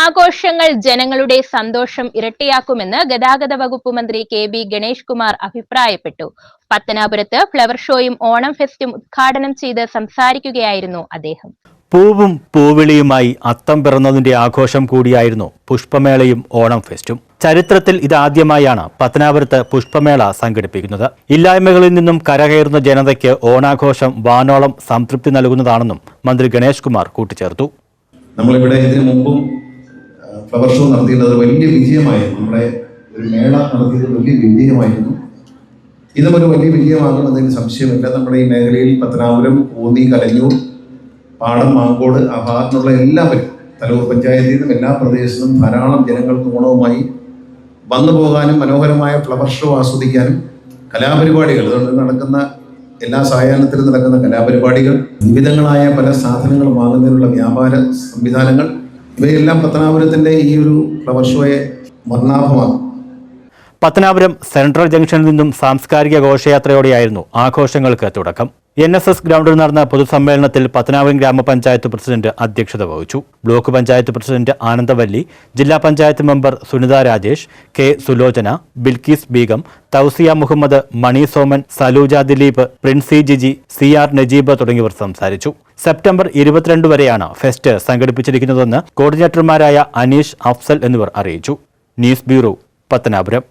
ആഘോഷങ്ങൾ ജനങ്ങളുടെ സന്തോഷം ഇരട്ടിയാക്കുമെന്ന് ഗതാഗത വകുപ്പ് മന്ത്രി കെ ബി ഗണേഷ് കുമാർ അഭിപ്രായപ്പെട്ടു. പത്തനാപുരത്ത് ഫ്ലവർ ഷോയും ഓണം ഫെസ്റ്റും ഉദ്ഘാടനം ചെയ്ത് സംസാരിക്കുകയായിരുന്നു അദ്ദേഹം. പൂവും പൂവിളിയുമായി അത്തം പിറന്നതിന്റെ ആഘോഷം കൂടിയായിരുന്നു പുഷ്പമേളയും ഓണം ഫെസ്റ്റും. ചരിത്രത്തിൽ ഇതാദ്യമായാണ് പത്തനാപുരത്ത് പുഷ്പമേള സംഘടിപ്പിക്കുന്നത്. ഇല്ലായ്മകളിൽ നിന്നും കരകയറുന്ന ജനതയ്ക്ക് ഓണാഘോഷം വാനോളം സംതൃപ്തി നൽകുന്നതാണെന്നും മന്ത്രി ഗണേഷ് കുമാർ കൂട്ടിച്ചേർത്തു. നമ്മളിവിടെ ഇതിനു മുമ്പും ഫ്ലവർ ഷോ നടത്തിയിരുന്നത് വലിയ വിജയമായിരുന്നു. നമ്മുടെ ഒരു മേള നടത്തിയത് വലിയ വിജയമായിരുന്നു. ഇതും ഒരു വലിയ വിജയമാകുമെന്നതിന് സംശയമില്ല. നമ്മുടെ ഈ മേഖലയിൽ പത്തനാപുരം കോന്നി കലഞ്ഞൂർ പാടം മാങ്കോട് ആ ഭാഗത്തുള്ള എല്ലാവരും തലൂർ പഞ്ചായത്തിൽ നിന്നും എല്ലാ പ്രദേശത്തും ധാരാളം ജനങ്ങൾക്ക് ഓണവുമായി വന്നു പോകാനും മനോഹരമായ ഫ്ലവർ ഷോ ആസ്വദിക്കാനും കലാപരിപാടികൾ അതുകൊണ്ട് നടക്കുന്ന എല്ലാ സായാഹ്നത്തിലും നടക്കുന്ന കലാപരിപാടികൾ വിവിധങ്ങളായ പല സാധനങ്ങൾ വാങ്ങുന്നതിനുള്ള വ്യാപാര സംവിധാനങ്ങൾ ഇവയെല്ലാം പത്തനാപുരത്തിന്റെ ഈ ഒരു ഫ്ലവർ ഷോയെ വർണാഭമാക്കും. പത്തനാപുരം സെൻട്രൽ ജംഗ്ഷനിൽ നിന്നും സാംസ്കാരിക ഘോഷയാത്രയോടെയായിരുന്നു ആഘോഷങ്ങൾക്ക് തുടക്കം. എൻ എസ് എസ് ഗ്രൗണ്ടിൽ നടന്ന പൊതുസമ്മേളനത്തിൽ പത്തനാപുരം ഗ്രാമപഞ്ചായത്ത് പ്രസിഡന്റ് അധ്യക്ഷത വഹിച്ചു. ബ്ലോക്ക് പഞ്ചായത്ത് പ്രസിഡന്റ് ആനന്ദവല്ലി ജില്ലാ panchayat member Sunitha Rajesh K Sulochana Bilkis Beegum Thousiya Muhammad Mani Soman Saluja Dileep Princy Giji C R Najeeb തുടങ്ങിയവർ സംസാരിച്ചു. സെപ്റ്റംബർ ഇരുപത്തിരണ്ട് വരെയാണ് ഫെസ്റ്റ് സംഘടിപ്പിച്ചിരിക്കുന്നതെന്ന് കോർഡിനേറ്റർമാരായ അനീഷ് അഫ്സൽ എന്നിവർ അറിയിച്ചു. News bureau Pathanapuram.